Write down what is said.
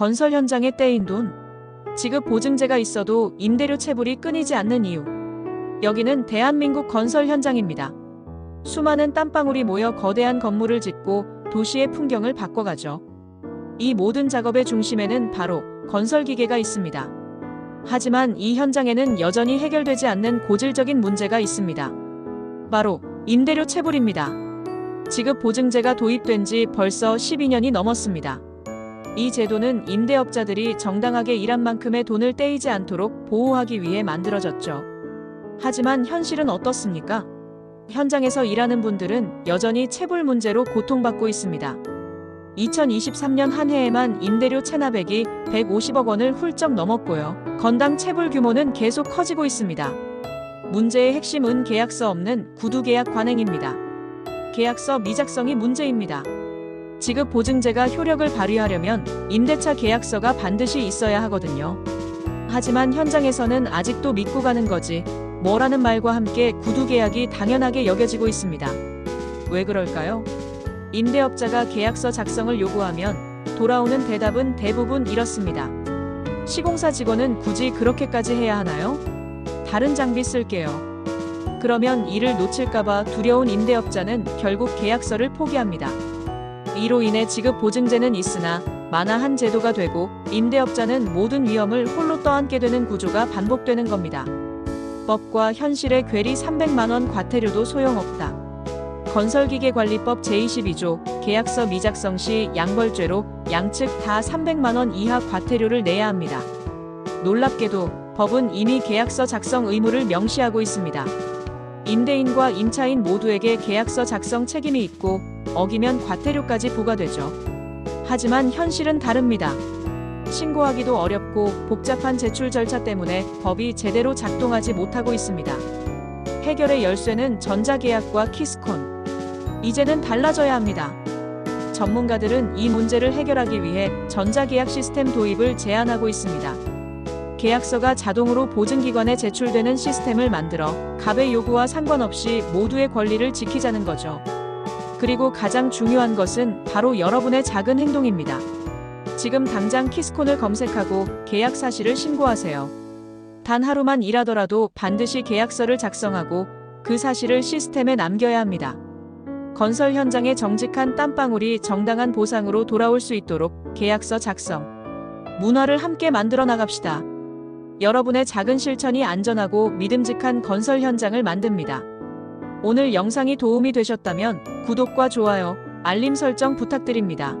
건설 현장에 떼인 돈. 지급 보증제가 있어도 임대료 체불이 끊이지 않는 이유. 여기는 대한민국 건설 현장입니다. 수많은 땀방울이 모여 거대한 건물을 짓고 도시의 풍경을 바꿔가죠. 이 모든 작업의 중심에는 바로 건설 기계가 있습니다. 하지만 이 현장에는 여전히 해결되지 않는 고질적인 문제가 있습니다. 바로 임대료 체불입니다. 지급 보증제가 도입된 지 벌써 12년이 넘었습니다. 이 제도는 임대업자들이 정당하게 일한 만큼의 돈을 떼이지 않도록 보호하기 위해 만들어졌죠. 하지만 현실은 어떻습니까? 현장에서 일하는 분들은 여전히 체불 문제로 고통받고 있습니다. 2023년 한 해에만 임대료 체납액이 150억 원을 훌쩍 넘었고요. 건당 체불 규모는 계속 커지고 있습니다. 문제의 핵심은 계약서 없는 구두 계약 관행입니다. 계약서 미작성이 문제입니다. 지급 보증제가 효력을 발휘하려면 임대차 계약서가 반드시 있어야 하거든요. 하지만 현장에서는 아직도 믿고 가는 거지 뭐라는 말과 함께 구두 계약이 당연하게 여겨지고 있습니다. 왜 그럴까요? 임대업자가 계약서 작성을 요구하면 돌아오는 대답은 대부분 이렇습니다. 시공사 직원은 굳이 그렇게까지 해야 하나요? 다른 장비 쓸게요. 그러면 이를 놓칠까봐 두려운 임대업자는 결국 계약서를 포기합니다. 이로 인해 지급 보증제는 있으나 만화한 제도가 되고 임대업자는 모든 위험을 홀로 떠안게 되는 구조가 반복되는 겁니다. 법과 현실의 괴리 300만원 과태료도 소용없다. 건설기계관리법 제22조 계약서 미작성 시 양벌죄로 양측 다 300만원 이하 과태료를 내야 합니다. 놀랍게도 법은 이미 계약서 작성 의무를 명시하고 있습니다. 임대인과 임차인 모두에게 계약서 작성 책임이 있고 어기면 과태료까지 부과되죠. 하지만 현실은 다릅니다. 신고하기도 어렵고 복잡한 제출 절차 때문에 법이 제대로 작동하지 못하고 있습니다. 해결의 열쇠는 전자계약과 키스콘. 이제는 달라져야 합니다. 전문가들은 이 문제를 해결하기 위해 전자계약 시스템 도입을 제안하고 있습니다. 계약서가 자동으로 보증기관에 제출되는 시스템을 만들어 갑의 요구와 상관없이 모두의 권리를 지키자는 거죠. 그리고 가장 중요한 것은 바로 여러분의 작은 행동입니다. 지금 당장 키스콘을 검색하고 계약 사실을 신고하세요. 단 하루만 일하더라도 반드시 계약서를 작성하고 그 사실을 시스템에 남겨야 합니다. 건설 현장의 정직한 땀방울이 정당한 보상으로 돌아올 수 있도록 계약서 작성. 문화를 함께 만들어 나갑시다. 여러분의 작은 실천이 안전하고 믿음직한 건설 현장을 만듭니다. 오늘 영상이 도움이 되셨다면 구독과 좋아요, 알림 설정 부탁드립니다.